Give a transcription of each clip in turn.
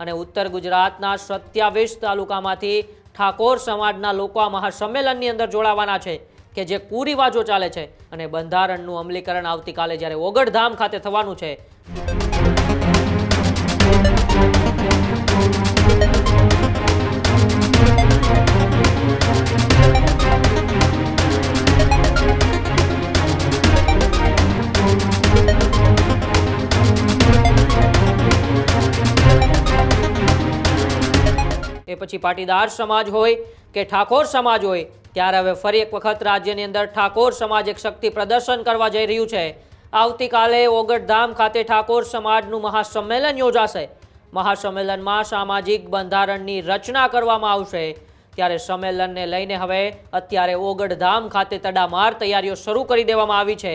અને ઉત્તર ગુજરાતના સત્યાવીસ તાલુકામાંથી ઠાકોર સમાજના લોકો આ મહાસંમેલનની અંદર જોડાવાના છે કે જે કુરિવાજો ચાલે છે અને બંધારણનું અમલીકરણ આવતીકાલે જ્યારે ઓગળધામ ખાતે થવાનું છે. પછી પાટીદાર સમાજ હોય કે ઠાકોર સમાજ હોય, ત્યારે હવે ફરી એક વખત રાજ્યની અંદર ઠાકોર સમાજ એક શક્તિ પ્રદર્શન કરવા જઈ રહ્યું છે. આવતીકાલે ઓગટધામ ખાતે ઠાકોર સમાજનું મહાસંમેલન યોજાશે. મહાસંમેલનમાં સામાજિક બંધારણની રચના કરવામાં આવશે. ત્યારે સંમેલનને લઈને હવે અત્યારે ઓગડધામ ખાતે તડામાર તૈયારીઓ શરૂ કરી દેવામાં આવી છે.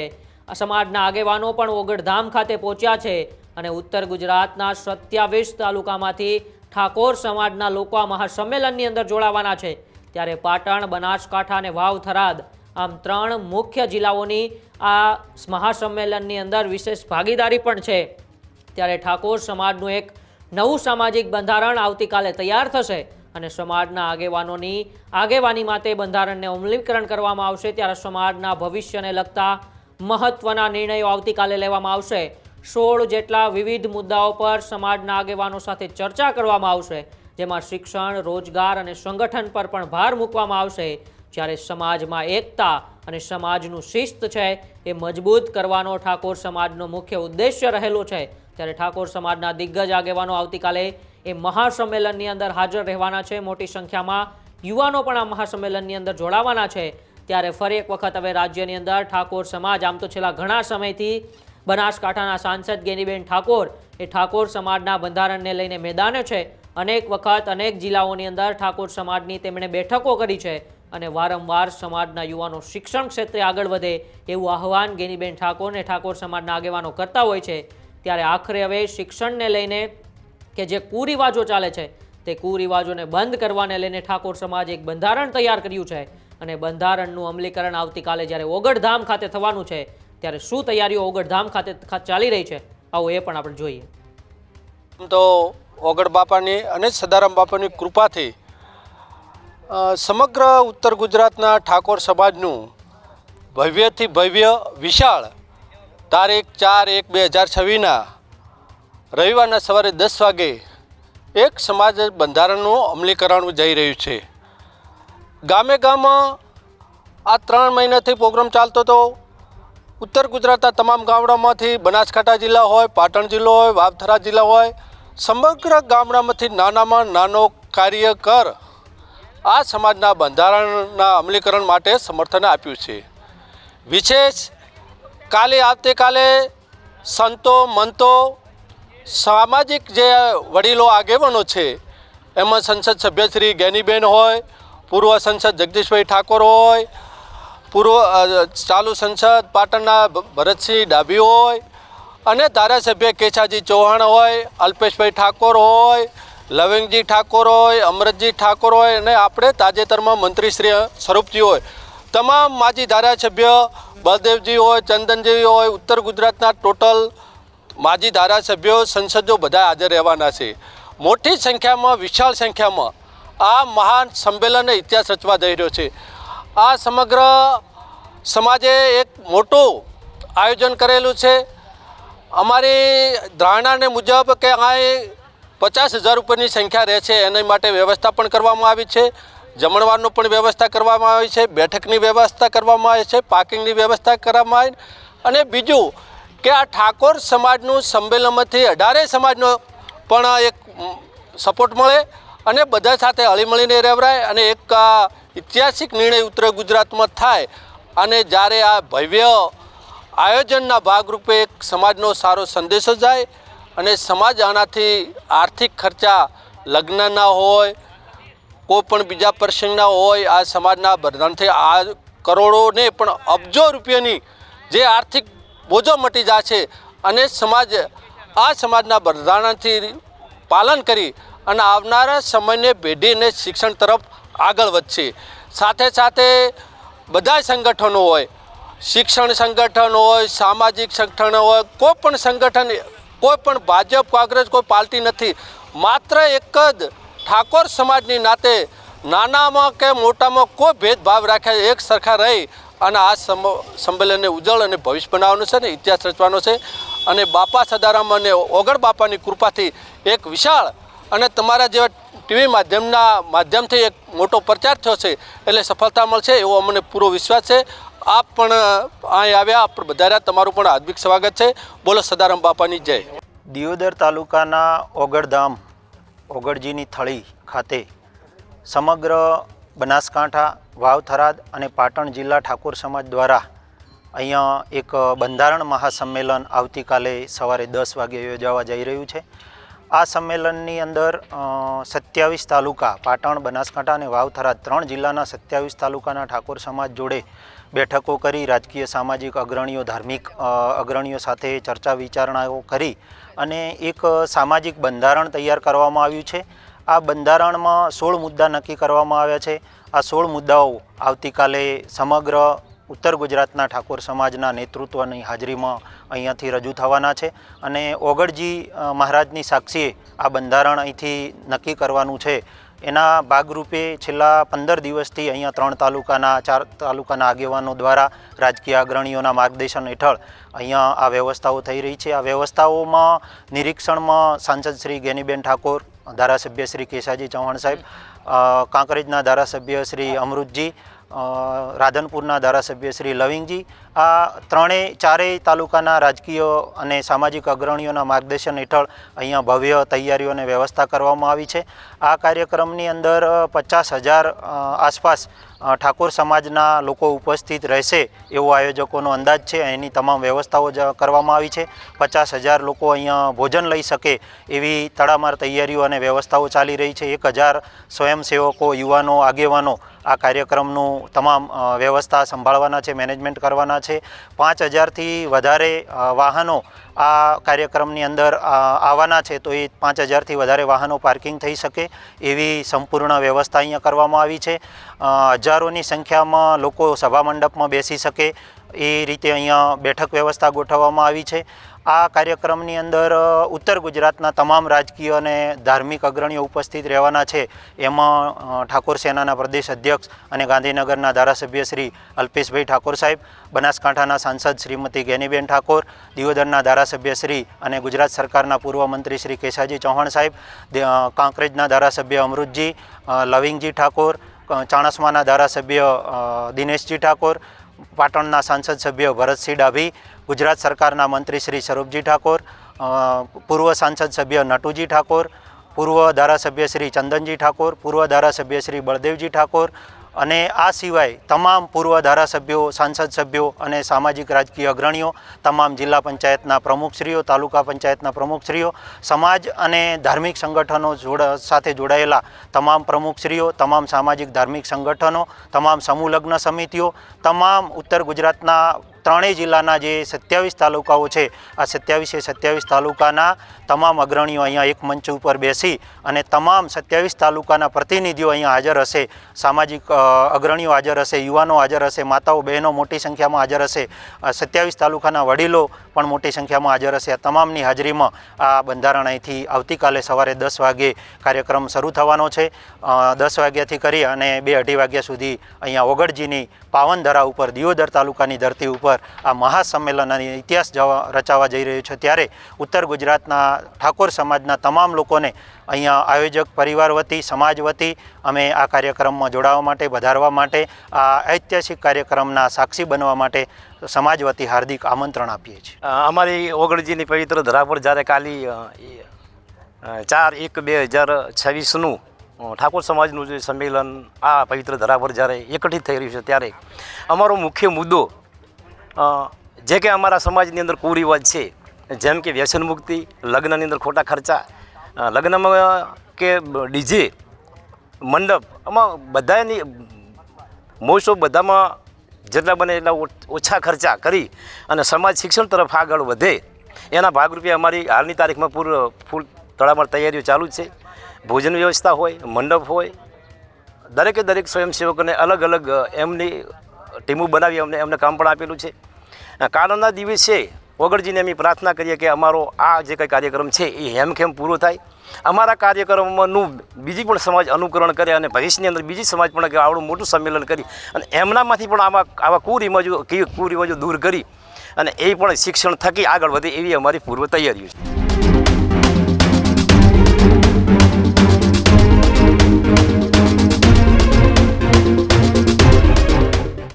સમાજના આગેવાનો પણ ઓગડધામ ખાતે પહોંચ્યા છે અને ઉત્તર ગુજરાતના સત્યાવીસ તાલુકામાંથી ઠાકોર સમાજના લોકો આ મહાસંમેલનની અંદર જોડાવાના છે. ત્યારે પાટણ, બનાસકાંઠા અને વાવ થરાદ આમ ત્રણ મુખ્ય જિલ્લાઓની આ મહાસંમેલનની અંદર વિશેષ ભાગીદારી પણ છે. ત્યારે ઠાકોર સમાજનું એક નવું સામાજિક બંધારણ આવતીકાલે તૈયાર થશે અને સમાજના આગેવાનોની આગેવાની માટે બંધારણને અમલીકરણ કરવામાં આવશે. ત્યારે સમાજના ભવિષ્યને લગતા મહત્વના નિર્ણયો આવતીકાલે લેવામાં આવશે. સોળ જેટલા વિવિધ મુદ્દાઓ પર સમાજના આગેવાનો સાથે ચર્ચા કરવામાં આવશે, જેમાં શિક્ષણ, રોજગાર અને સંગઠન પર પણ ભાર મૂકવામાં આવશે. જ્યારે સમાજમાં એકતા અને સમાજનું શિસ્ત છે, એ મજબૂત કરવાનો ઠાકોર સમાજનો મુખ્ય ઉદ્દેશ્ય રહેલો છે. ત્યારે ઠાકોર સમાજના દિગ્ગજ આગેવાનો આવતીકાલે એ મહાસંમેલનની અંદર હાજર રહેવાના છે. મોટી સંખ્યામાં યુવાનો પણ આ મહાસંમેલનની અંદર જોડાવાના છે. ત્યારે ફરી એક વખત હવે રાજ્યની અંદર ઠાકોર સમાજ, આમ તો છેલ્લા ઘણા સમયથી બનાસકાંઠાના સાંસદ ગેનીબેન ઠાકોર. એ ઠાકોર સમાજના બંધારણને લઈને મેદાને છે. અનેક વખત અનેક જિલ્લાઓની અંદર ઠાકોર સમાજની તેમણે બેઠકો કરી છે અને વારંવાર સમાજના યુવાનો શિક્ષણ ક્ષેત્રે આગળ વધે એવું આહવાન ગેનીબેન ઠાકોરને ઠાકોર સમાજના આગેવાનો કરતા હોય છે. ત્યારે આખરે હવે શિક્ષણને લઈને કે જે કુરિવાજો ચાલે છે, તે કુરિવાજોને બંધ કરવાને લઈને ઠાકોર સમાજ એક બંધારણ તૈયાર કર્યું છે. અને બંધારણનું અમલીકરણ આવતીકાલે જ્યારે ઓગળધામ ખાતે થવાનું છે ત્યારે શું તૈયારીઓ ઓગળધામ ખાતે ચાલી રહી છે, આવો એ પણ આપણે જોઈએ. તો ઓગળ બાપાની અને સદારામ બાપાની કૃપાથી સમગ્ર ઉત્તર ગુજરાતના ઠાકોર સમાજનું ભવ્યથી ભવ્ય વિશાળ તારીખ ચાર એક બે હજાર છવ્વીસના રવિવારના સવારે દસ વાગે એક સમાજ બંધારણનું અમલીકરણ જઈ રહ્યું છે. ગામે ગામ આ ત્રણ મહિનાથી પ્રોગ્રામ ચાલતો હતો. ઉત્તર ગુજરાતના તમામ ગામડામાંથી બનાસકાંઠા જિલ્લા હોય, પાટણ જિલ્લો હોય, વાવથરા જિલ્લા હોય, સમગ્ર ગામડામાંથી નાનામાં નાનો કાર્યકર આ સમાજના બંધારણના અમલીકરણ માટે સમર્થન આપ્યું છે. વિશેષ કાલે આવતીકાલે સંતો, મંતો, સામાજિક જે વડીલો આગેવાનો છે, એમાં સંસદ સભ્ય શ્રી જ્ઞાનીબેન હોય, પૂર્વ સંસદ જગદીશભાઈ ઠાકોર હોય પૂર્વ ચાલુ સંસદ, પાટણના ભરતસિંહ ડાભી હોય અને ધારાસભ્ય કેશાજી ચૌહાણ હોય, અલ્પેશભાઈ ઠાકોર હોય, લવિંગજી ઠાકોર હોય, અમરતજી ઠાકોર હોય અને આપણે તાજેતરમાં મંત્રી શ્રી સ્વરૂપજી હોય. તમામ માજી ધારાસભ્ય, બળદેવજી હોય ચંદનજી હોય, ઉત્તર ગુજરાતના ટોટલ માજી ધારાસભ્યો, સંસદો બધા હાજર રહેવાના છે. મોટી સંખ્યામાં, વિશાળ સંખ્યામાં આ મહાન સંમેલનને ઇતિહાસ રચવા જઈ રહ્યો છે. આ સમગ્ર સમાજે એક મોટું આયોજન કરેલું છે. અમારી ધારણાને મુજબ કે અહીં પચાસ હજાર રૂપિયાની સંખ્યા રહે છે, એની માટે વ્યવસ્થા પણ કરવામાં આવી છે. જમણવારનું પણ વ્યવસ્થા કરવામાં આવી છે, બેઠકની વ્યવસ્થા કરવામાં આવી છે, પાર્કિંગની વ્યવસ્થા કરવામાં આવી અને બીજું કે આ ઠાકોર સમાજનું સંમેલનમાંથી અઢારે સમાજનો પણ એક સપોર્ટ મળે અને બધા સાથે હળીમળીને રહેવરાય અને એક ઐતિહાસિક નિર્ણય ઉત્તર ગુજરાતમાં થાય અને જ્યારે આ ભવ્ય આયોજનના ભાગરૂપે એક સમાજનો સારો સંદેશો જાય અને સમાજ આનાથી આર્થિક ખર્ચા લગ્નના હોય કોઈ પણ બીજા પ્રસંગના હોય, આ સમાજના બધાથી આ કરોડોને પણ અબજો રૂપિયાની જે આર્થિક બોજો મટી જાય છે અને સમાજ, આ સમાજના બંધારણથી પાલન કરી અને આવનારા સમયને પેઢીને શિક્ષણ તરફ આગળ વધશે. સાથે સાથે બધા સંગઠનો હોય, શિક્ષણ સંગઠન હોય, સામાજિક સંગઠન હોય, કોઈ પણ સંગઠન, કોઈ પણ ભાજપ, કોંગ્રેસ, કોઈ પાર્ટી નથી. માત્ર એક જ ઠાકોર સમાજની નાતે નાનામાં કે મોટામાં કોઈ ભેદભાવ રાખ્યા, એક સરખા રહી અને આ સમ- સંમેલનને ઉજ્જવળ અને ભવિષ્ય બનાવવાનું છે ને, ઇતિહાસ રચવાનો છે. અને બાપા સદારામ અને ઓગળ બાપાની કૃપાથી એક વિશાળ અને તમારા જેવા ટીવી માધ્યમના માધ્યમથી એક મોટો પ્રચાર થયો છે, એટલે સફળતા મળશે એવો અમને પૂરો વિશ્વાસ છે. આપ પણ અહીં આવ્યા, આપ બધા તમારું પણ હાર્દિક સ્વાગત છે. બોલો, સદારામ બાપાની જય. દિયોદર તાલુકાના ઓગળધામ ઓગળજીની થળી ખાતે સમગ્ર બનાસકાંઠા વાવ થરાદ અને પાટણ જિલ્લા ઠાકોર સમાજ દ્વારા અહીંયા એક બંધારણ મહાસંમેલન આવતીકાલે સવારે દસ વાગે યોજાવા જઈ રહ્યું છે. આ સંમેલનની અંદર સત્યાવીસ તાલુકા, પાટણ, બનાસકાંઠા અને વાવ થરાદ ત્રણ જિલ્લાના સત્યાવીસ તાલુકાના ઠાકોર સમાજ જોડે બેઠકો કરી રાજકીય, સામાજિક અગ્રણીઓ, ધાર્મિક અગ્રણીઓ સાથે ચર્ચા, વિચારણાઓ કરી અને એક સામાજિક બંધારણ તૈયાર કરવામાં આવ્યું છે. આ બંધારણમાં સોળ મુદ્દા નક્કી કરવામાં આવ્યા છે. આ સોળ મુદ્દાઓ આવતીકાલે સમગ્ર ઉત્તર ગુજરાતના ઠાકોર સમાજના નેતૃત્વની હાજરીમાં અહીંયાથી રજૂ થવાના છે અને ઓગળજી મહારાજની સાક્ષીએ આ બંધારણ અહીંથી નક્કી કરવાનું છે. એના ભાગરૂપે છેલ્લા પંદર દિવસથી અહીંયા ત્રણ તાલુકાના, ચાર તાલુકાના આગેવાનો દ્વારા રાજકીય અગ્રણીઓના માર્ગદર્શન હેઠળ અહીંયા આ વ્યવસ્થાઓ થઈ રહી છે. આ વ્યવસ્થાઓમાં નિરીક્ષણમાં સાંસદ શ્રી ગેનીબેન ઠાકોર, ધારાસભ્ય શ્રી કેશાજી ચૌહાણ સાહેબ કાંકરેજના ધારાસભ્ય શ્રી અમૃતજી રાધનપુરના ધારાસભ્ય શ્રી લવિંગજી આ ત્રણેય ચારેય તાલુકાના રાજકીય અને સામાજિક અગ્રણીઓના માર્ગદર્શન હેઠળ અહીંયા ભવ્ય તૈયારીઓ અને વ્યવસ્થા કરવામાં આવી છે. આ કાર્યક્રમની અંદર પચાસ હજાર આસપાસ ઠાકોર સમાજના લોકો ઉપસ્થિત રહેશે એવો આયોજકોનો અંદાજ છે. એની તમામ વ્યવસ્થાઓ કરવામાં આવી છે. પચાસ હજાર લોકો અહીંયા ભોજન લઈ શકે એવી તડામાર તૈયારીઓ અને વ્યવસ્થાઓ ચાલી રહી છે. એક હજાર સ્વયંસેવકો, યુવાનો, આગેવાનો આ કાર્યક્રમનું તમામ વ્યવસ્થા સંભાળવાના છે, મેનેજમેન્ટ કરવાના છે. પાંચ હજારથી વધારે વાહનો આ કાર્યક્રમની અંદર આવવાના છે, તો એ પાંચ હજારથી વધારે વાહનો પાર્કિંગ થઈ શકે એવી સંપૂર્ણ વ્યવસ્થા અહીંયા કરવામાં આવી છે. હજારોની સંખ્યામાં લોકો સભા મંડપમાં બેસી શકે એ રીતે અહીંયા બેઠક વ્યવસ્થા ગોઠવવામાં આવી છે. આ કાર્યક્રમની અંદર ઉત્તર ગુજરાતના તમામ રાજકીય અને ધાર્મિક અગ્રણીઓ ઉપસ્થિત રહેવાના છે. એમાં ઠાકોર સેનાના પ્રદેશ અધ્યક્ષ અને ગાંધીનગરના ધારાસભ્ય શ્રી અલ્પેશભાઈ ઠાકોર સાહેબ, બનાસકાંઠાના સાંસદ શ્રીમતી ગેનીબેન ઠાકોર, દિયોદરના ધારાસભ્ય શ્રી અને ગુજરાત સરકારના પૂર્વ મંત્રી શ્રી કેશાજી ચૌહાણ સાહેબ કાંકરેજના ધારાસભ્ય અમૃતજી લવિંગજી ઠાકોર ચાણસ્માના ધારાસભ્ય દિનેશજી ઠાકોર પાટણના સાંસદ સભ્ય ભરતસિંહ ડાભી, ગુજરાત સરકારના મંત્રી શ્રી સ્વરૂપજી ઠાકોર પૂર્વ સાંસદ સભ્ય નટુજી ઠાકોર, પૂર્વ ધારાસભ્ય શ્રી ચંદનજી ઠાકોર, પૂર્વ ધારાસભ્ય શ્રી બળદેવજી ઠાકોર અને આ સિવાય તમામ પૂર્વ ધારાસભ્યો, સાંસદ સભ્યો અને સામાજિક રાજકીય અગ્રણીઓ, તમામ જિલ્લા પંચાયતના પ્રમુખશ્રીઓ, તાલુકા પંચાયતના પ્રમુખશ્રીઓ, સમાજ અને ધાર્મિક સંગઠનો સાથે જોડાયેલા તમામ પ્રમુખશ્રીઓ, તમામ સામાજિક ધાર્મિક સંગઠનો, તમામ સમૂહ લગ્ન સમિતિઓ, તમામ ઉત્તર ગુજરાતના ત્રણેય જિલ્લાના જે સત્યાવીસ તાલુકાઓ છે, આ સત્યાવીસે સત્યાવીસ તાલુકાના તમામ અગ્રણીઓ અહીંયા એક મંચ ઉપર બેસી અને તમામ સત્યાવીસ તાલુકાના પ્રતિનિધિઓ અહીંયા હાજર હશે. સામાજિક અગ્રણીઓ હાજર હશે, યુવાનો હાજર હશે, માતાઓ, બહેનો મોટી સંખ્યામાં હાજર હશે. સત્યાવીસ તાલુકાના વડીલો પણ મોટી સંખ્યામાં હાજર હશે. આ તમામની હાજરીમાં આ બંધારણ અહીંથી આવતીકાલે સવારે દસ વાગે કાર્યક્રમ શરૂ થવાનો છે. દસ વાગ્યાથી કરી અને બે અઢી વાગ્યા સુધી અહીંયા ઓગળજીની પાવન ધરા ઉપર, દિયોદર તાલુકાની ધરતી ઉપર આ મહાસંમેલન અને ઇતિહાસ રચાવા જઈ રહ્યો છે. ત્યારે ઉત્તર ગુજરાતના ઠાકોર સમાજના તમામ લોકોને અહીંયા આયોજક, પરિવાર વતી, સમાજ વતી અમે આ કાર્યક્રમમાં જોડાવા માટે વધારવા માટે, આ ઐતિહાસિક કાર્યક્રમના સાક્ષી બનવા માટે સમાજ વતી હાર્દિક આમંત્રણ આપીએ છીએ. અમારી ઓગળજીની પવિત્ર ધરા પર જ્યારે કાલી ચાર એક બે હજાર છવ્વીસનું ઠાકોર સમાજનું જે સંમેલન આ પવિત્ર ધરા પર જ્યારે એકઠિત થઈ રહ્યું છે ત્યારે, અમારો મુખ્ય મુદ્દો જે કે અમારા સમાજની અંદર કુરિવાજ છે, જેમ કે વ્યસન મુક્તિ, લગ્નની અંદર ખોટા ખર્ચા લગ્નમાં કે ડીજે, મંડપ, આમાં બધાની મોસ્ટ ઓફ બધામાં જેટલા બને એટલા ઓછા ખર્ચા કરી અને સમાજ શિક્ષણ તરફ આગળ વધે. એના ભાગરૂપે અમારી હાલની તારીખમાં પૂર, ફૂલ તળાવમાં તૈયારીઓ ચાલુ છે. ભોજન વ્યવસ્થા હોય, મંડપ હોય, દરેકે દરેક સ્વયંસેવકોને અલગ અલગ એમની ટીમો બનાવી અમને એમને કામ પણ આપેલું છે. કાલના દિવસે ઓગળજીને અમે પ્રાર્થના કરીએ કે અમારો આ જે કંઈ કાર્યક્રમ છે એ હેમખેમ પૂરો થાય. અમારા કાર્યક્રમનું બીજી પણ સમાજ અનુકરણ કરે અને ભવિષ્યની અંદર બીજી સમાજ પણ આવડું મોટું સંમેલન કરી અને એમનામાંથી પણ આવા આવા કુરિવાજો કુરિવાજો દૂર કરી અને એ પણ શિક્ષણ થકી આગળ વધે એવી અમારી પૂર્વ તૈયારીઓ છે.